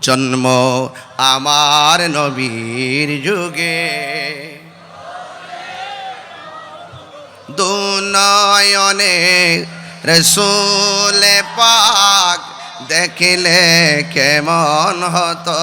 জন্ম আমার নবীর যুগে। দুনয়নে রসুল পাক দেখিলে কেমন হতো?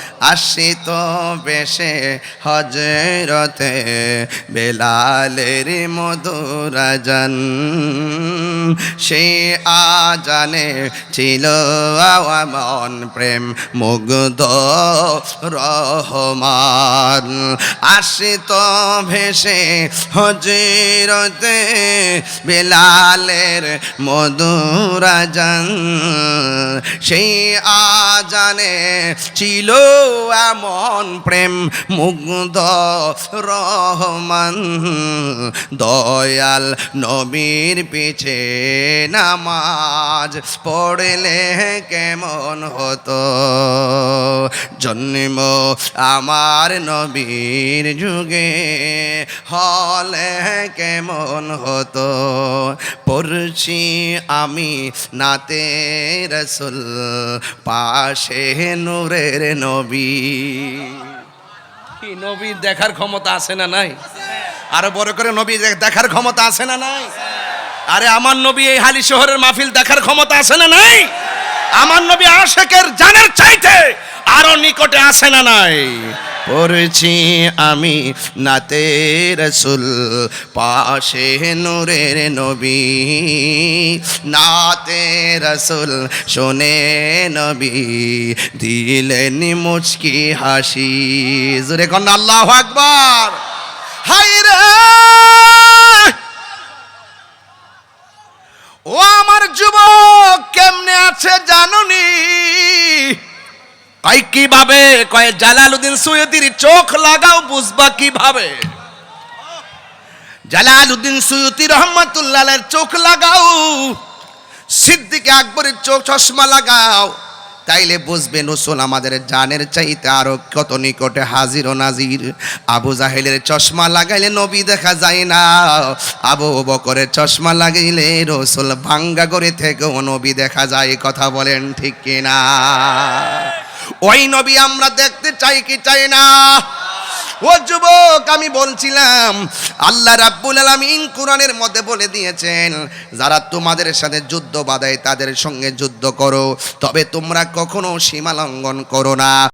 আসিত বেশে হজরতে বেলালের মধুরাজন সে আজানে ছিল মন প্রেম মুগ্ধ রহমান। আসিত ভেসে হজিরতে বেলালের মধুর মধুরাজন সেই আজানে ছিল এমন প্রেম মুগ্ধ রহমান, দয়াল নবীর পিছে নামাজ পড়লে কেমন হতো? জন্ম আমার নবীর যুগে হলে কেমন হতো? পড়ছি আমি নাতে রসুল, পাশে নূরের নবী কি নবী দেখার ক্ষমতা আছে না নাই? আরও বড় করে নবী দেখার ক্ষমতা আছে না নাই? আরে আমার নবী এই হালি শহরের মাহফিল দেখার ক্ষমতা আছে না নাই? আমার নবী আশেকের জানের চাইতে আরও নিকটে আসে না নাই? পড়েছি আমি নাতে রসুল, পাশে নূরের নবী। নাতে রসুল, শোনে নবী, দিলেন মুচকি হাসি। জোরে কন আল্লাহ আকবার। হাই রে! ও আমার যুবক, কেমনে আছে জানুনি কয় কীভাবে? কয়, জালালউদ্দিন সৈয়দির চোখ লাগাও, বুঝবা কীভাবে? জালালউদ্দিন সৈয়দি রহমতুল্লাহের চোখ লাগাও, সিদ্দিক আকবরের চোখ চশমা লাগাও, তাইলে বুঝবে নসুল আমাদের জানের চাইতে আরও কত নিকটে হাজির ও নাজির। আবু জাহেলের চশমা লাগাইলে নবী দেখা যায় না, আবু বকরের চশমা লাগাইলে রসুল ভাঙ্গা করে থেকেও নবী দেখা যায়, কথা বলেন ঠিক কিনা? ওই নবী আমরা দেখতে চাই কি চাই না? ও যুবক, আমি বলছিলাম, আল্লাহ রাব্বুল আলামিন কোরআনের মধ্যে বলে দিয়েছেন, যারা তোমাদের সাথে যুদ্ধ বাধায় তাদের সঙ্গে যুদ্ধ করো, তবে তোমরা কখনো সীমা লঙ্ঘন করো না।